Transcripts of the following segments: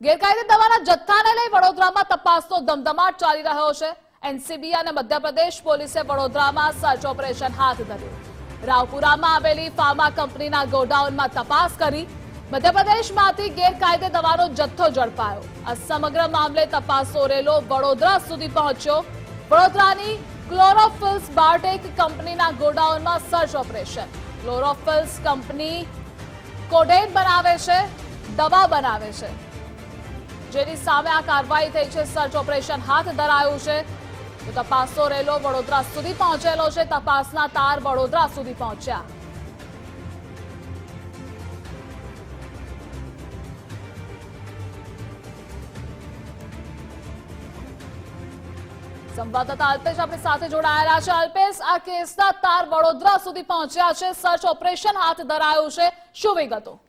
ગેરકાયદે દવાના જથ્થાને લઈ વડોદરામાં તપાસનો ધમધમાટ ચાલી રહ્યો છે. એનસીબી અને મધ્યપ્રદેશ પોલીસે વડોદરામાં સર્ચ ઓપરેશન હાથ ધર્યું. રાવપુરામાં આવેલી ફાર્મા કંપનીના ગોડાઉનમાં તપાસ કરી મધ્યપ્રદેશમાંથી ગેરકાયદે દવાનો જથ્થો ઝડપાયો. આ સમગ્ર મામલે તપાસ સોરેલો વડોદરા સુધી પહોંચ્યો. વડોદરાની ક્લોરોફિલ્સ બાયોટેક કંપનીના ગોડાઉનમાં search operation. Chlorophylls company codeine બનાવે છે, દવા બનાવે છે. જેની સામે આ કાર્યવાહી થઈ છે. સર્ચ ઓપરેશન હાથ ધરાયું છે. તો તપાસનો વડોદરા સુધી પહોંચેલો છે. તપાસના તાર વડોદરા સુધી પહોંચ્યા. સંવાદદાતા અલ્પેશ આપણી સાથે જોડાયેલા છે. અલ્પેશ, આ કેસના તાર વડોદરા સુધી પહોંચ્યા છે. સર્ચ ઓપરેશન હાથ ધરાયું છે. શું વિગતો?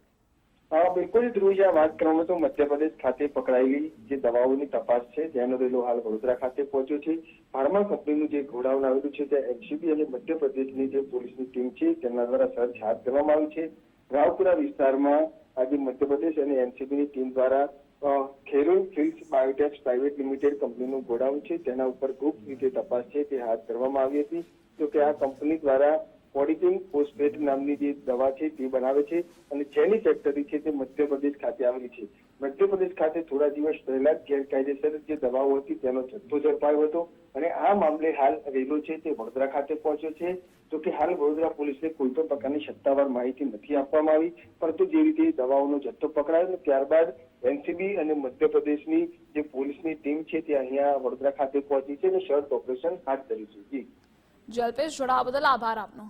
બિલકુલ ધ્રુવજી વાત કરવામાં તો મધ્યપ્રદેશ ખાતે પકડાયેલી જે દવાઓની તપાસ છે, જેનો રેલો હાલ વડોદરા ખાતે પહોંચ્યો છે. ફાર્મા કંપનીનું જે ગોડાઉન આવેલું છે, ત્યાં એનસીબી અને મધ્યપ્રદેશની જે પોલીસની ટીમ છે, તેમના દ્વારા સર્ચ હાથ ધરવામાં આવી છે. રાવપુરા વિસ્તારમાં આજે મધ્યપ્રદેશ અને એનસીબીની ટીમ દ્વારા Kherol fields biotechs private limited કંપનીનું ગોડાઉન છે. તેના ઉપર ગુપ્ત રીતે તપાસ છે, તે હાથ ધરવામાં આવી હતી. તો કે આ કંપની દ્વારા પોડિપિન ફોસ્ફેટ નામની જે દવા છે તે બનાવે છે અને જેની ફેક્ટરી છે તે મધ્યપ્રદેશ ખાતે આવેલી છે. મધ્યપ્રદેશ ખાતે થોડા દિવસ પહેલા જ ગેરકાયદેસર જે દવાઓ હતી તેનો જથ્થો ઝડપાયો હતો અને આ મામલે હાલ રેલો છે તે વડોદરા ખાતે પહોંચ્યો છે. જો કે હાલ વડોદરા પોલીસને કોઈ પણ પ્રકારની સત્તાવાર માહિતી નથી આપવામાં આવી, પરંતુ જે રીતે દવાઓનો જથ્થો પકડાયો ત્યારબાદ એનસીબી અને મધ્યપ્રદેશની જે પોલીસની ટીમ છે તે અહીંયા વડોદરા ખાતે પહોંચી છે અને સર્ચ ઓપરેશન હાથ ધર્યું છે. જી. જલ્પેશ જોડાવા બદલ આભાર આપનો.